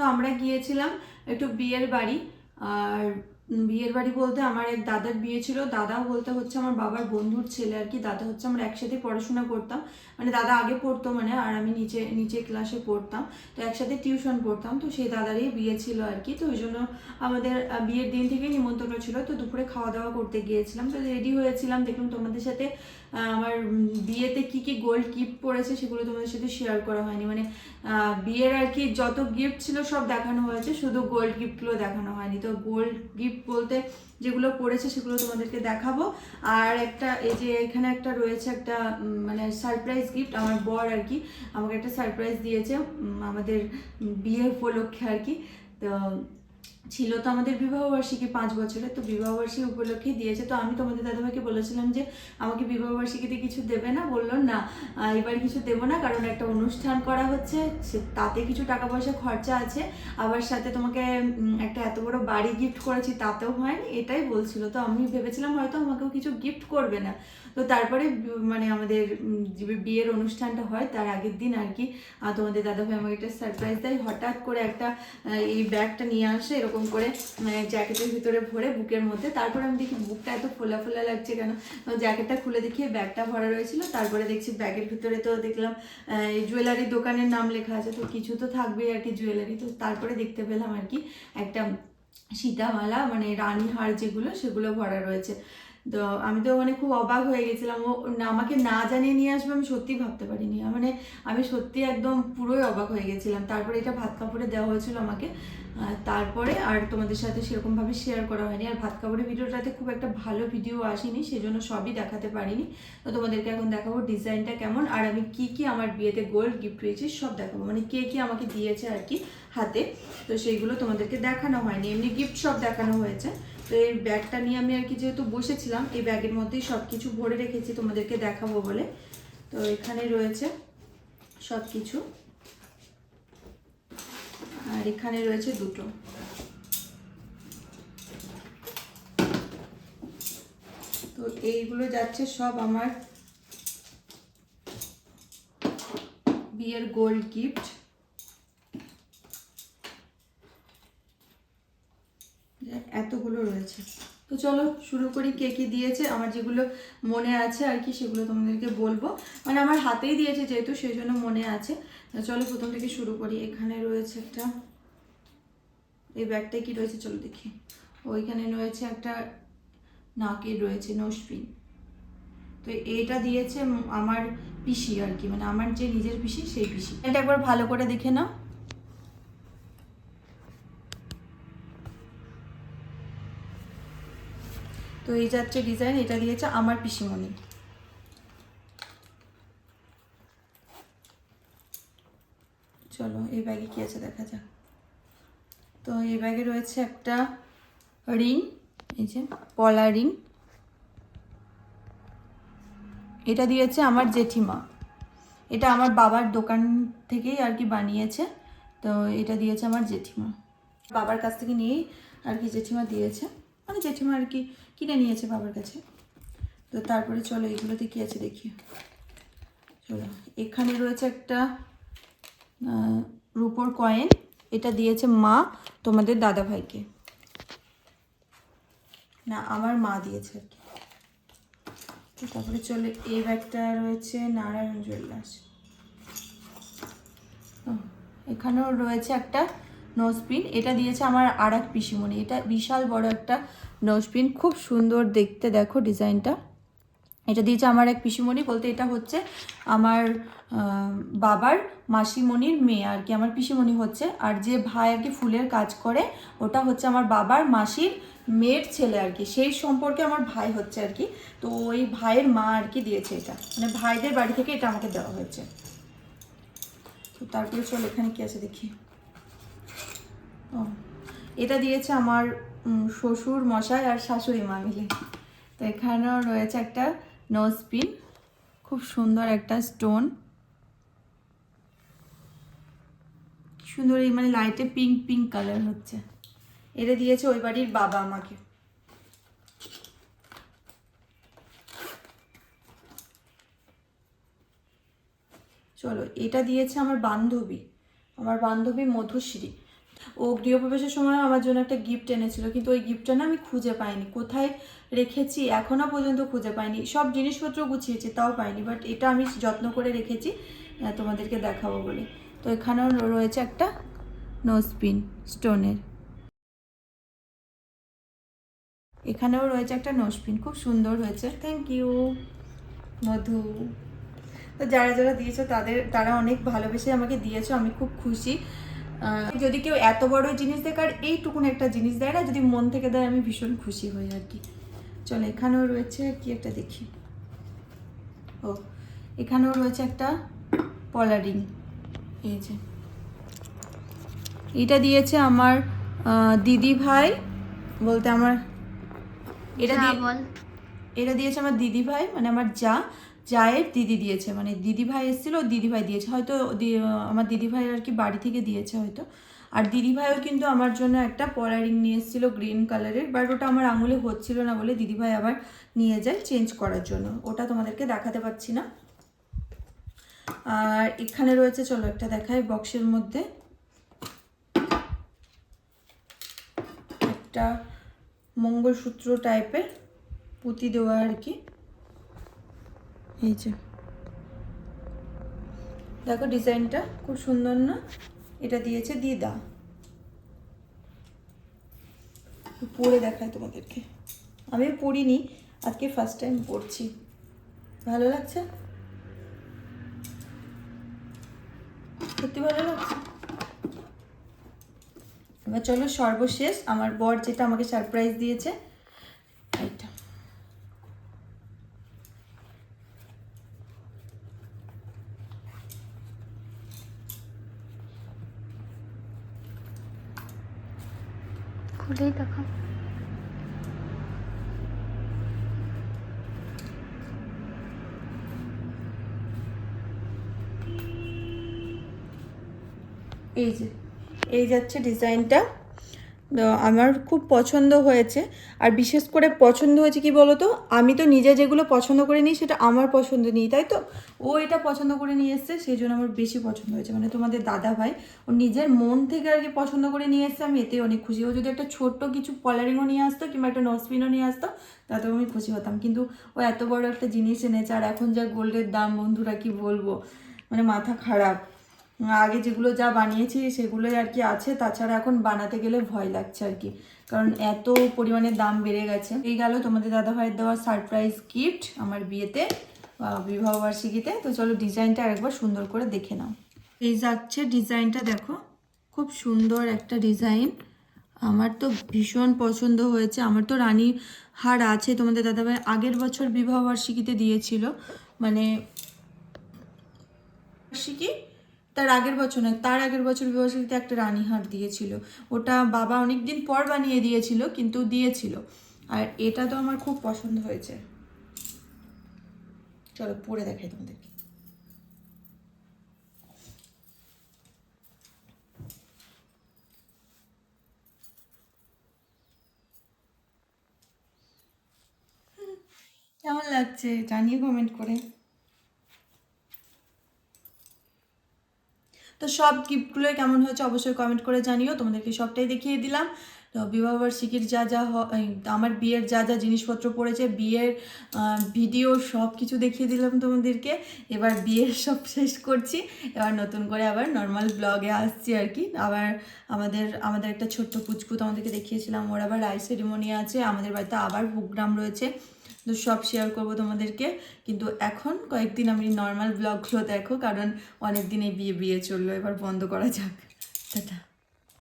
তো আমরা গিয়েছিলাম একটু বিয়ের বাড়ি আর বিয়ের বাড়ি বলতে আমার এক দাদার বিয়ে ছিল। দাদা বলতে হচ্ছে আমার বাবার বন্ধুর ছেলে আর কি। দাদা হচ্ছে আমরা একসাথে পড়াশোনা করতাম। মানে দাদা আগে পড়তো মানে আর আমি নিচে নিচে ক্লাসে পড়তাম। তো একসাথে টিউশন পড়তাম তো সেই দাদারই বিয়ে ছিল আর কি। তো ওই জন্য আমাদের বিয়ের দিন থেকে নিমন্ত্রণ ছিল। তো দুপুরে খাওয়া দাওয়া করতে গিয়েছিলাম। তো রেডি হয়েছিলাম। দেখলাম তোমাদের সাথে আমার বিয়েতে কি কি গোল্ড গিফট পড়েছে সেগুলো তোমাদের সাথে শেয়ার করা হয়নি। মানে বিয়ের আর কি যত গিফট ছিল সব দেখানো হয়েছে। শুধু গোল্ড গিফটগুলো দেখানো হয়নি। তো গোল্ড গিফট বলতে যেগুলো পড়েছে সেগুলো তোমাদেরকে দেখাবো। আর একটা, এই যে এখানে একটা রয়েছে একটা মানে সারপ্রাইজ গিফট আমার বর আর কি, আমাকে একটা সারপ্রাইজ দিয়েছে আমাদের বিয়ে উপলক্ষে আর কি। তো ছিল তো আমাদের বিবাহবার্ষিকী পাঁচ বছরের তো বিবাহবার্ষিকী উপলক্ষে দিয়েছে। তো আমি তোমাদের দাদাভাইকে বলেছিলাম যে, আমাকে বিবাহবার্ষিকীতে কিছু দেবে না, বলল না এবার কিছু দেবো না, কারণ একটা অনুষ্ঠান করা হচ্ছে তাতে কিছু টাকা পয়সা খরচা আছে। আবার সাথে তোমাকে একটা এত বড় বাড়ি গিফট করেছি, তাতেও হয়নি, এটাই বলছিল। তো আমি ভেবেছিলাম হয়তো আমাকেও কিছু গিফট করবে না। তো তারপরে মানে আমাদের বিয়ের অনুষ্ঠানটা হয়, তার আগের দিন আর কি তোমাদের দাদাভাই আমাকে একটা সারপ্রাইজ দেয়। হঠাৎ করে একটা এই ব্যাগটা নিয়ে আসে এরকম করে জ্যাকেটের ভিতরে ভরে বুকের মধ্যে, তারপরে আমি দেখি বুকটা এত ফোলা ফোলা লাগছে কেন? জ্যাকেটটা খুলে দেখি ব্যাগটা ভরা রয়েছিল, তারপরে দেখছি ব্যাগের ভিতরে তো দেখলাম এই জুয়েলারি দোকানের নাম লেখা আছে, তো কিছু তো থাকবেই আর কি জুয়েলারি তো তারপরে দেখতে পেলাম আর কি, একটা সীতামালা মানে রানী হার যেগুলো, সেগুলো ভরা রয়েছে। তো আমি তো মানে খুব অবাক হয়ে গেছিলাম। ও আমাকে না জানিয়ে নিয়ে আসবে আমি সত্যি ভাবতে পারিনি। মানে আমি সত্যি একদম পুরোই অবাক হয়ে গেছিলাম। তারপরে এটা ভাত কাপড়ে দেওয়া হয়েছিল আমাকে। তারপরে আর তোমাদের সাথে সেরকমভাবে শেয়ার করা হয়নি। আর ভাত কাপড়ের ভিডিওটাতে খুব একটা ভালো ভিডিও আসেনি, সেজন্য সবই দেখাতে পারিনি। তো তোমাদেরকে এখন দেখাবো ডিজাইনটা কেমন, আর আমি কি কি আমার বিয়েতে গোল্ড গিফট পেয়েছি সব দেখাবো। মানে কে কি আমাকে দিয়েছে আর কি হাতে। তো সেইগুলো তোমাদেরকে দেখানো হয়নি। এমনি গিফট সব দেখানো হয়েছে। তো এই ব্যাগটা নিয়ে আমি আর কি যেহেতু বসেছিলাম, এই ব্যাগের মধ্যেই সব কিছু ভরে রেখেছি তোমাদেরকে দেখাবো বলে। তো এখানে রয়েছে সব কিছু আর এখানে রয়েছে দুটো। তো এইগুলো যাচ্ছে সব আমার বিয়ের গোল্ড গিফট রয়েছে। তো চলো শুরু করি কে কী দিয়েছে, আমার যেগুলো মনে আছে আর কি সেগুলো তোমাদেরকে বলব। মানে আমার হাতেই দিয়েছে যেহেতু সেই জন্য মনে আছে। চলো প্রথম থেকে শুরু করি, এখানে রয়েছে একটা, এই ব্যাগটায় কি রয়েছে চলো দেখি। ওইখানে রয়েছে একটা নাকের রয়েছে নোসপিন তো এইটা দিয়েছে আমার পিসি আর কি মানে আমার যে নিজের পিসি, সেই পিসি। এটা একবার ভালো করে দেখে নাও। তো এই যাচ্ছে ডিজাইন এটা দিয়েছে আমার পিসিমণি। চলো, এই ব্যাগে কি আছে দেখা যাক। তো এই ব্যাগে রয়েছে একটা রিং এই যে পলা রিং এটা দিয়েছে আমার জেঠিমা। এটা আমার বাবার দোকান থেকেই আর কি বানিয়েছে। তো এটা দিয়েছে আমার জেঠিমা। বাবার কাছ থেকে নিয়েই আর কি জেঠিমা দিয়েছে। মানে জেঠিমা আর কি কিনে নিয়েছে বাবার কাছে। তো তারপরে চলো এগুলোতে কি আছে দেখি। চলো, এখানে রয়েছে একটা রুপোর কয়েন। এটা দিয়েছে মা তোমাদের দাদা ভাইকে। না, আমার মা দিয়েছে আর কি। তারপরে চলে এই ব্যাগটা রয়েছে নারায়ণ জুয়েলার্স। এখানেও রয়েছে একটা নোজপিন এটা দিয়েছে আমার আর এক পিসিমণি। এটা বিশাল বড় একটা নোজপিন খুব সুন্দর দেখতে, দেখো ডিজাইনটা। এটা দিয়েছে আমার এক পিসিমণি, বলতে এটা হচ্ছে আমার বাবার মাসিমণির মেয়ে আর কি, আমার পিসিমণি হচ্ছে। আর যে ভাই আর কি ফুলের কাজ করে, ওটা হচ্ছে আমার বাবার মাসির মেয়ের ছেলে আর কি। সেই সম্পর্কে আমার ভাই হচ্ছে আর কি। তো ওই ভাইয়ের মা আর কি দিয়েছে এটা। মানে ভাইদের বাড়ি থেকে এটা আমাকে দেওয়া হয়েছে। তো তারপরে চল এখানে কি আছে দেখি। এটা দিয়েছে আমার শ্বশুর মশাই আর শাশুড়ি মা মিলে। তো এখানেও রয়েছে একটা নোজ পিন খুব সুন্দর একটা স্টোন সুন্দর এই মানে লাইটে পিঙ্ক পিঙ্ক কালার হচ্ছে। এটা দিয়েছে ওই বাড়ির বাবা আমাকে। চলো, এটা দিয়েছে আমার বান্ধবী। আমার বান্ধবী মধুশ্রী। ও গৃহপ্রবেশের সময় আমার জন্য একটা গিফট এনেছিল, কিন্তু ওই গিফটটা না আমি খুঁজে পাইনি। কোথায় রেখেছি? এখনও পর্যন্ত খুঁজে পাইনি। সব জিনিসপত্র গুছিয়েছি, তাও পাইনি বাট এটা আমি যত্ন করে রেখেছি তোমাদেরকে দেখাবো বলে। তো এখানেও রয়েছে একটা নোজপিন স্টোনের। এখানেও রয়েছে একটা নোজপিন খুব সুন্দর হয়েছে। Thank you Madhu. তো যারা যারা দিয়েছ, তাদের, তারা অনেক ভালোবেসে আমাকে দিয়েছ, আমি খুব খুশি। যদি কেউ এত বড় জিনিস দেয় আর এইটুকুন একটা জিনিস দেয় না যদি মন থেকে দেয় আমি ভীষণ খুশি হই আর কি। চলো এখানেও রয়েছে কি একটা দেখি। ও এখানেও রয়েছে একটা পলারিং। এই যে। এটা দিয়েছে আমার আহ, দিদি ভাই বলতে আমার এটা দিয়ে এটা দিয়েছে আমার দিদি ভাই মানে আমার যা। জায়ের দিদি দিয়েছে মানে দিদি ভাই এসেছিল দিদি ভাই দিয়েছে। হয়তো আমার দিদি ভাই আর কি বাড়ি থেকে দিয়েছে হয়তো। আর দিদি ভাইও কিন্তু আমার জন্য একটা পলারিং নিয়ে এসেছিল গ্রিন কালারের, বাট ওটা আমার আঙুলে হচ্ছিল না বলে দিদি ভাই আবার নিয়ে যায় চেঞ্জ করার জন্য। ওটা তোমাদেরকে দেখাতে পাচ্ছি না। আর এখানে রয়েছে, চলো একটা দেখাই বক্সের মধ্যে। একটা মঙ্গলসূত্র টাইপের পুঁতি দেওয়া আর কি। এই যে। দেখো ডিজাইনটা খুব সুন্দর না? এটা দিয়েছে দিদা। পরে দেখায় তোমাদেরকে। আমি পড়িনি আজকে ফার্স্ট টাইম পড়ছি ভালো লাগছে? সত্যি ভালো লাগছে? এবার চলো সর্বশেষ, আমার বর যেটা আমাকে সারপ্রাইজ দিয়েছে এটা খুলেই দেখো এই যে এই যাচ্ছে ডিজাইনটা। আমার খুব পছন্দ হয়েছে। আর বিশেষ করে পছন্দ হয়েছে কি বলো তো আমি তো নিজে যেগুলো পছন্দ করে নিই, সেটা আমার পছন্দ নিই, তাই তো? ও এটা পছন্দ করে নিয়ে এসছে, সেই জন্য আমার বেশি পছন্দ হয়েছে। মানে তোমাদের দাদা ভাই ও নিজের মন থেকে আর কি পছন্দ করে নিয়ে এসছে, আমি এতে অনেক খুশি। ও যদি একটা ছোট্ট কিছু পলারিংও নিয়ে আসতো কিংবা একটা নসপিনও নিয়ে আসতো, তাতেও আমি খুশি হতাম। কিন্তু ও এত বড় একটা জিনিস এনেছে, আর এখন যা গোল্ডের দাম, বন্ধুরা কি বলব? মানে মাথা খারাপ। আগে যেগুলো যা বানিয়েছি সেগুলোই আর কি আছে, তাছাড়া এখন বানাতে গেলে ভয় লাগছে আর কি। কারণ এত পরিমাণে দাম বেড়ে গেছে। এই গেল তোমাদের দাদা ভাইয়ের দেওয়া সারপ্রাইজ গিফট আমার বিয়েতে বিবাহবার্ষিকীতে তো চলো ডিজাইনটা আরেকবার সুন্দর করে দেখে নাও। এই যাচ্ছে ডিজাইনটা দেখো। খুব সুন্দর একটা ডিজাইন আমার তো ভীষণ পছন্দ হয়েছে। আমার তো রানী হার আছে, তোমাদের দাদাভাই আগের বছর বিবাহবার্ষিকীতে দিয়েছিল। মানে বার্ষিকী তার আগের বছর নয়, তার আগের বছর বিবাহবার্ষিকীতে একটা রানীহার দিয়েছিল। ওটা বাবা অনেক দিন পর বানিয়ে দিয়েছিল, কিন্তু দিয়েছিল। আর এটা তো আমার খুব পছন্দ হয়েছে। চলো, পরে দেখাই তোমাদেরকে। কেমন লাগছে? জানিয়ে কমেন্ট করে। তো সব গিফটগুলোই কেমন হয়েছে অবশ্যই কমেন্ট করে জানিও। তোমাদেরকে সবটাই দেখিয়ে দিলাম। তো বিবাহবার্ষিকীর যা যা আমার বিয়ের যা যা জিনিসপত্র পড়েছে, বিয়ের ভিডিও সব কিছু দেখিয়ে দিলাম তোমাদেরকে। এবার বিয়ের সব শেষ করছি। এবার নতুন করে আবার নর্মাল ব্লগে আসছি আর কি। আবার আমাদের আমাদের একটা ছোট্ট পুচকু তোমাদেরকে দেখিয়েছিলাম। ওর আবার রাই সেরিমনি আছে। আমাদের বাড়িতে আবার প্রোগ্রাম রয়েছে। তো সব শেয়ার করব তোমাদেরকে। কিন্তু এখন কয়েকদিন আমি নর্মাল ব্লগগুলো দেখো, কারণ অনেক দিন এই বিয়ে বিয়ে চলল, এবার বন্ধ করা যাক। টাটা।